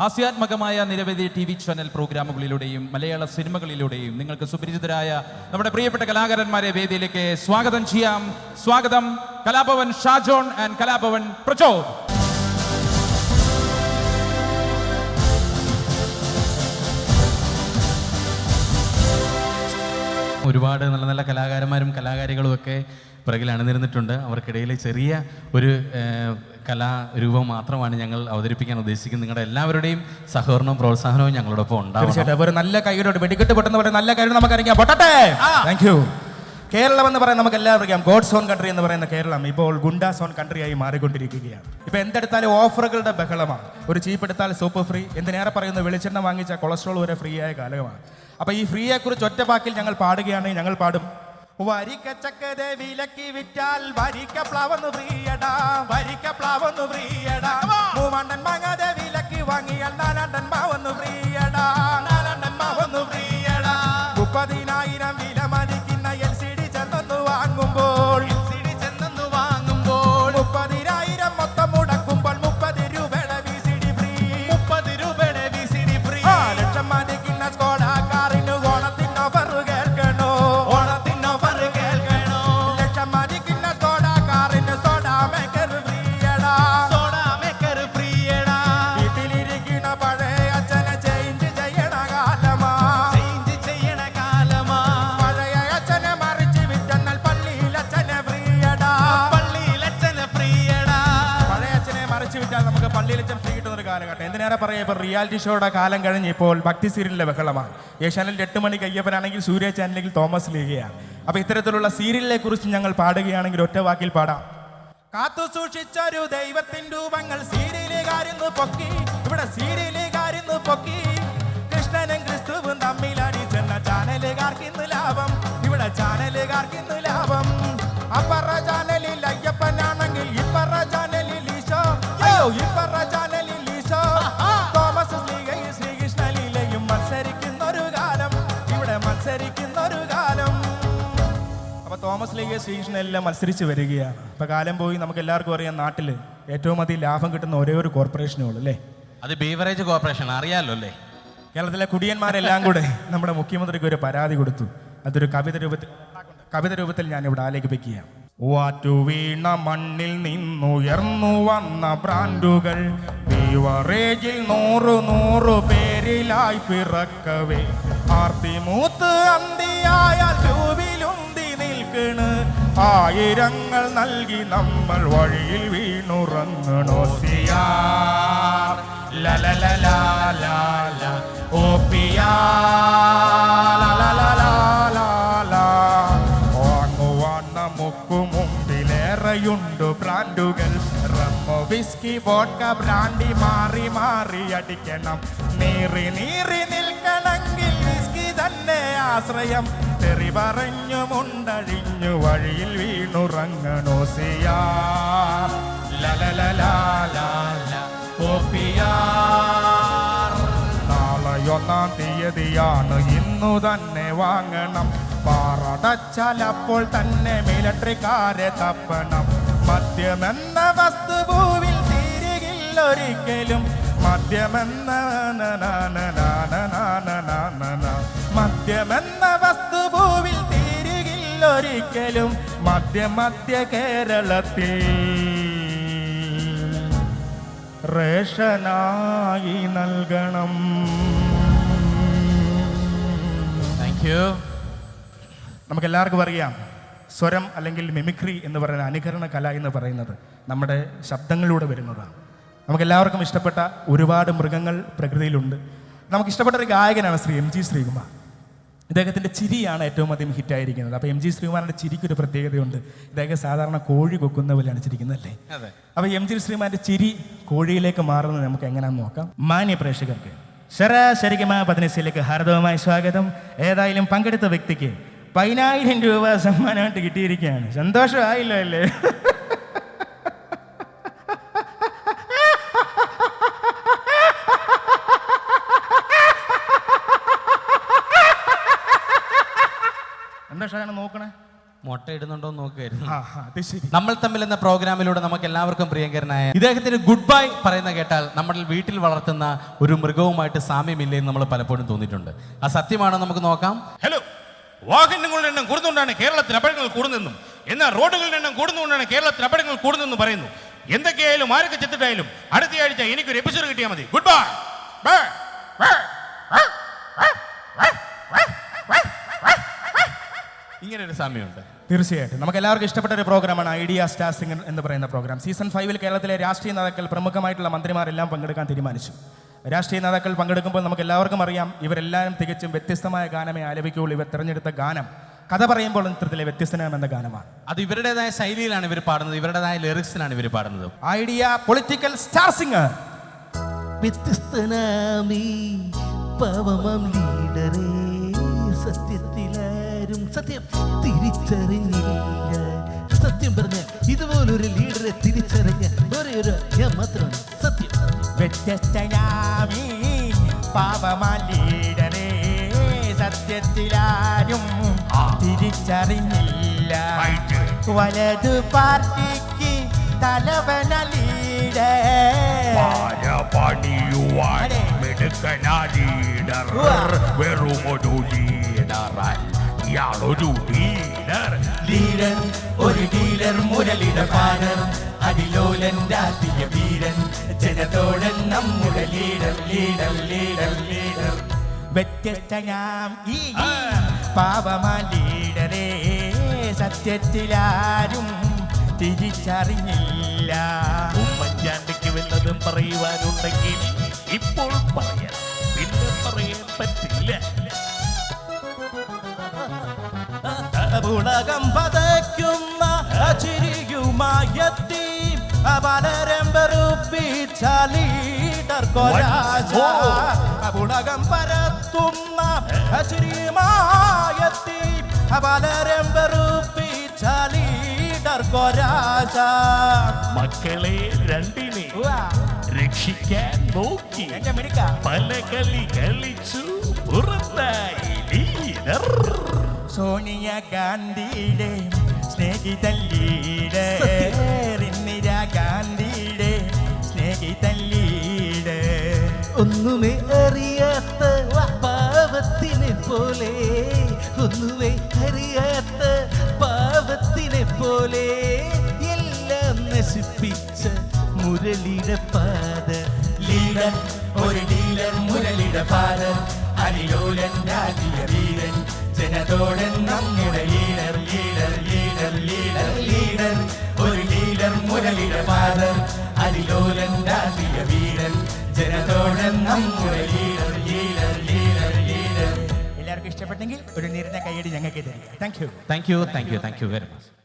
ഹാസ്യാത്മകമായ നിരവധി T V channel പ്രോഗ്രാമുകളിലൂടെയും മലയാള സിനിമകളിലൂടെയും നിങ്ങൾക്ക് സുപരിചിതരായ നമ്മുടെ പ്രിയപ്പെട്ട കലാകാരന്മാരെ വേദിയിലേക്ക് സ്വാഗതം ചെയ്യാം. സ്വാഗതം കലാഭവൻ ഷാജോൺ ആൻഡ് കലാഭവൻ പ്രചോദ്. ഒരുപാട് നല്ല നല്ല കലാകാരന്മാരും കലാകാരികളും ഒക്കെ പിറകിൽ അണിനിരുന്നിട്ടുണ്ട്. അവർക്കിടയിൽ ചെറിയ ഒരു കലാരൂപം മാത്രമാണ് ഞങ്ങൾ അവതരിപ്പിക്കാൻ ഉദ്ദേശിക്കുന്നത്. നിങ്ങളുടെ എല്ലാവരുടെയും സഹകരണവും പ്രോത്സാഹനവും ഞങ്ങളോടൊപ്പം ഉണ്ടാവും തീർച്ചയായിട്ടും. ഒരു നല്ല കൈയോട് വെടിക്കെട്ട് പൊട്ടുന്ന പോലെ നല്ല കൈയോട് നമുക്ക് അറിയാം പൊട്ടട്ടെ? താങ്ക് യു കേരളം എന്ന് പറയുന്നത് നമുക്ക് എല്ലാവർക്കും അറിയാം. ഗോഡ്സ് ഓൺ കൺട്രി എന്ന് പറയുന്ന കേരളം ഇപ്പോൾ ഗുണ്ടാ സോൺ കൺട്രി ആയി മാറിക്കൊണ്ടിരിക്കുകയാണ്. ഇപ്പൊ എന്തെടുത്താലും ഓഫറുകളുടെ ബഹളമാണ്. ഒരു ചീപ്പ് എടുത്താൽ സോപ്പ് ഫ്രീ എന്ത് നേരെ പറയുന്നു? വെളിച്ചെണ്ണ വാങ്ങിച്ച കൊളസ്ട്രോൾ വരെ ഫ്രീ ആയ കാലമാണ്. അപ്പൊ ഈ ഫ്രീയെക്കുറിച്ച് ഒറ്റ വാക്കിൽ ഞങ്ങൾ പാടുകയാണെങ്കിൽ ഞങ്ങൾ പാടും. വരിക്ക ചക്കര വിലക്കി വിറ്റാൽ വരിക്ക പ്ലാവൊന്ന് പ്രിയടാ വരിക്ക പ്ലാവൊന്ന് പ്രിയടാ മൂവണ്ണൻ മങ്ങാത വിലക്കി വാങ്ങിയാൽ നാലാണ്ടൻ മാവൊന്ന് ഫ്രീയടാ. എന്തിനേറെ പറയാം ഇപ്പോൾ റിയാലിറ്റി ഷോയുടെ കാലം കഴിഞ്ഞ് ഇപ്പോൾ ഭക്തി സീരിയലിലെ ബഹളമാണ്. ഏഷ്യാനിൽ എട്ട് മണിക്ക് അയ്യപ്പനാണെങ്കിൽ സൂര്യ ചാനലിൽ തോമസ് ലീഗയാണ്. അപ്പോൾ ഇത്തരത്തിലുള്ള സീരിയലിനെ കുറിച്ച് ഞങ്ങൾ പാടുകയാണെങ്കിൽ ഒറ്റ വാക്കിൽ പാടാം. കാത്തു സൂക്ഷിച്ചൊരു ദൈവത്തിൻ രൂപങ്ങൾ സീരിയലുകാരുന്നു പൊക്കി ഇവിടെ സീരിയലുകാരുന്നു പൊക്കി. കൃഷ്ണനും ക്രിസ്തുവും തമ്മിലടി ചെന്ന ചാനലുകാർക്കിന്ന് ലാഭം ഇവിടെ ചാനലുകാർക്കിന്ന് ലാഭം. അപ്പറ ചാനലിൽ കാലം. അപ്പൊ തോമസ് ലീഗ ശ്രീകൃഷ്ണൻ എല്ലാം മത്സരിച്ച് വരികയാണ്. അപ്പൊ കാലം പോയി നമുക്ക് എല്ലാവർക്കും അറിയാം നാട്ടിൽ ഏറ്റവും അധികം ലാഭം കിട്ടുന്ന ഒരേ ഒരു കോർപ്പറേഷനേ ഉള്ളൂ അല്ലേ? അത് ബീവറേജ് കോർപ്പറേഷൻ അറിയാലോ അല്ലേ? കേരളത്തിലെ കുടിയന്മാരെല്ലാം കൂടെ നമ്മുടെ മുഖ്യമന്ത്രിക്ക് ഒരു പരാതി കൊടുത്തു. അതൊരു കവിത രൂപത്തിൽ കവിത രൂപത്തിൽ ഞാൻ ഇവിടെ ആലേഖിപ്പിക്കുകയാണ് വാറ്റു വീണ മണ്ണിൽ നിന്നുയർന്നു വന്ന ബ്രാൻഡുകൾ ബീവറേജിൽ നൂറു നൂറു പേരിലായി പിറക്കവേ. ആർത്തി മൂത്ത് അന്തിയായാൽ രൂപിലുന്തി നിൽക്കണ്. ആയിരങ്ങൾ നൽകി നമ്മൾ വഴിയിൽ വീണുറങ്ങണോ സിയാർ റമ്മോ വിസ്കി വോഡ്ക ബ്രാൻഡി മാറി മാറി അടിക്കണം. നീറി നീറി നിൽക്കണമെങ്കിൽ തന്നെ ആശ്രയം. തെറി പറഞ്ഞു മുണ്ടഴിഞ്ഞു വഴിയിൽ വീണുറങ്ങണോ സിയാ നാളെയൊന്നാം തീയതിയാണ് ഇന്നു തന്നെ വാങ്ങണം. പാറടച്ചാൽ അപ്പോൾ തന്നെ മിലിട്ടറിക്കാരെ തപ്പണം. മദ്യമെന്ന വസ്തുഭൂവിൽ തീരുകില്ലൊരിക്കലും മദ്യമെന്ന മദ്യമെന്ന വസ്തുഭൂവിൽ തീരുകില്ലൊരിക്കലും മദ്യ മദ്യ കേരളത്തിൽ റേഷനായി നൽകണം. താങ്ക് യു നമുക്കെല്ലാവർക്കും അറിയാം. സ്വരം അല്ലെങ്കിൽ മിമിക്രി എന്ന് പറയുന്ന അനുകരണ കല എന്ന് പറയുന്നത് നമ്മുടെ ശബ്ദങ്ങളിലൂടെ വരുന്നതാണ്. നമുക്ക് എല്ലാവർക്കും ഇഷ്ടപ്പെട്ട ഒരുപാട് മൃഗങ്ങൾ പ്രകൃതിയിലുണ്ട്. നമുക്ക് ഇഷ്ടപ്പെട്ട ഒരു ഗായകനാണ് ശ്രീ എം ജി ശ്രീകുമാർ. ഇദ്ദേഹത്തിന്റെ ചിരിയാണ് ഏറ്റവും അധികം ഹിറ്റായിരിക്കുന്നത് അപ്പോൾ എം ജി ശ്രീകുമാറിന്റെ ചിരിക്കൊരു പ്രത്യേകതയുണ്ട്. ഇദ്ദേഹം സാധാരണ കോഴി കൊക്കുന്ന പോലെയാണ് ചിരിക്കുന്നത് അല്ലേ? അതെ. അപ്പൊ എം ജി ശ്രീകുമാറിന്റെ ചിരി കോഴിയിലേക്ക് മാറുന്നത് നമുക്ക് എങ്ങനെയാണെന്ന് നോക്കാം. മാന്യ പ്രേക്ഷകർക്ക് ശരാശരികമായ പതിനസിലേക്ക് ഹാർദവമായ സ്വാഗതം. ഏതായാലും പങ്കെടുത്ത വ്യക്തിക്ക് പതിനായിരം രൂപ സമ്മാനമായിട്ട് കിട്ടിയിരിക്കുകയാണ്. സന്തോഷമായില്ലോ അല്ലേ? ഷാണ് നോക്കണേ? മുട്ട ഇടുന്നുണ്ടോ എന്ന് നോക്കുമായിരുന്നു നമ്മൾ തമ്മിൽ എന്ന പ്രോഗ്രാമിലൂടെ നമുക്ക് എല്ലാവർക്കും പ്രിയങ്കരനായ ഇദ്ദേഹത്തിന് ഗുഡ് ബൈ പറയുന്ന കേട്ടാൽ നമ്മൾ വീട്ടിൽ വളർത്തുന്ന ഒരു മൃഗവുമായിട്ട് സാമ്യമില്ലേ എന്ന് നമ്മൾ പലപ്പോഴും തോന്നിയിട്ടുണ്ട്. ആ സത്യമാണോ നമുക്ക് നോക്കാം? ഹലോ വാഹനങ്ങളുടെ എണ്ണം കൂടുന്നുകൊണ്ടാണ് കേരളത്തിൽ അപകടങ്ങൾ കൂടുന്നതെന്നും എന്നാൽ റോഡുകളുടെ എണ്ണം കൂടുന്നുകൊണ്ടാണ് കേരളത്തിൽ അപകടങ്ങൾ കൂടുന്നതെന്ന് പറയുന്നു. എന്തൊക്കെയായാലും ആരൊക്കെ ചെത്തിട്ടായാലും അടുത്തയാഴ്ച എനിക്കൊരു എപ്പിസോഡ് കിട്ടിയാൽ മതി. ഗുഡ് ബൈ ബൈ ഇങ്ങനെ ഒരു സാമ്യമുണ്ട്. തീർച്ചയായിട്ടും. നമുക്ക് എല്ലാവർക്കും ഇഷ്ടപ്പെട്ട ഒരു പ്രോഗ്രാമാണ് ഐഡിയ സ്റ്റാർ സിംഗർ എന്ന് പറയുന്ന പ്രോഗ്രാം. സീസൺ ഫൈവിൽ കേരളത്തിലെ രാഷ്ട്രീയ നേതാക്കൾ പ്രമുഖമായിട്ടുള്ള മന്ത്രിമാരെല്ലാം പങ്കെടുക്കാൻ തീരുമാനിച്ചു. രാഷ്ട്രീയ നേതാക്കൾ പങ്കെടുക്കുമ്പോൾ നമുക്ക് എല്ലാവർക്കും അറിയാം ഇവരെല്ലാവരും തികച്ചും വ്യത്യസ്തമായ ഗാനമേ ആലപിക്കുകയുള്ളൂ. ഇവർ തിരഞ്ഞെടുത്ത ഗാനം കഥ പറയുമ്പോൾ ചിത്രത്തിലെ വ്യത്യസ്തനാമെന്ന ഗാനമാണ്. അത് ഇവരുടേതായ ശൈലിയിലാണ് ഇവർ പാടുന്നത് ഇവരുടേതായ ലിറിക്സിലാണ് ഇവർ പാടുന്നത്. Idea political star singer. വ്യത്യസ്തനാമീ പവമം ലീഡറേ സത്യത്തിലാരും സത്യം തിരിച്ചറിഞ്ഞില്ല. സത്യം പറഞ്ഞ ഇതുപോലൊരു ലീഡറെ തിരിച്ചറിഞ്ഞ ഒരേ ഒരു ഞാൻ മാത്രമാണ് സത്യം. വ്യത്യസ്തയാമി പാപമാ ലീഡറെ സത്യത്തിലാരും തിരിച്ചറിഞ്ഞില്ല. വലതു പാർട്ടിക്ക് തലവന ലീഡർ. പണിയുവാൻ അതെ. ഇയാളൊരു ഡീലർ ലീഡർ ഒരു ഡീലർ മുരളിയുടെ പാടർ അടിലോലൻ രാഷ്ട്രീയ വീരൻ. ജനതോടൻ നമ്മുടെ ലീഡർ ലീഡർ ലീഡർ ലീഡർ വ്യത്യസ്തനാം ഈ പാവമാ ലീഡറേ സത്യത്തിലാരും തിരിച്ചറിഞ്ഞില്ല. ഉമ്മൻചാണ്ടിക്ക് വല്ലതും പറയുവാനുണ്ടെങ്കിൽ ഇപ്പോൾ പറയാം. പിന്നെ പറയാൻ പറ്റില്ല. ഉലകം പതയ്ക്കുന്ന ചിരിയുമായെത്തി പലരം വെറുപ്പിച്ച ലീഡർ കൊരാജ പരത്തുന്ന ചിരിയുമായെത്തി പലരം വെറുപ്പിച്ച ലീഡർ മക്കളെ രണ്ടിനെ രക്ഷിക്കാൻ നോക്കി പല കളി കളിച്ചു പുറത്തായി സോണിയ ഗാന്ധിയുടെ സ്നേഹിതൻ ഇന്ദിര ഗാന്ധിയുടെ സ്നേഹിതൻ ലീഡർ ഒന്നുമേ അറിയാത്ത പാവത്തിനെ പോലെ. ഒന്നുമേ അറിയാത്ത പാവത്തിനെ പോലെ. എല്ലാം നശിപ്പിച്ച മുരളിയുടെ പാത ലീഡർ ഒരു ഡീലർ മുരളിയുടെ പാത അരിയോലൻ രാജീയ വീരൻ. ജനതോടൻ നമ്മുടെ leader leader leader leader leader. ഒരു ലീഡർ മുരളിയുടെ പാദർ അരിലോലൻ രാജീയ വീരൻ. ജനതോടെ നമ്മുടെ ലീഡർ ലീഡർ ലീഡർ ലീഡർ. എല്ലാവർക്കും ഇഷ്ടപ്പെട്ടെങ്കിൽ ഒരു നിരന്ന കൈയടി ഞങ്ങൾക്ക് തരിക. Thank you thank you thank you thank you very much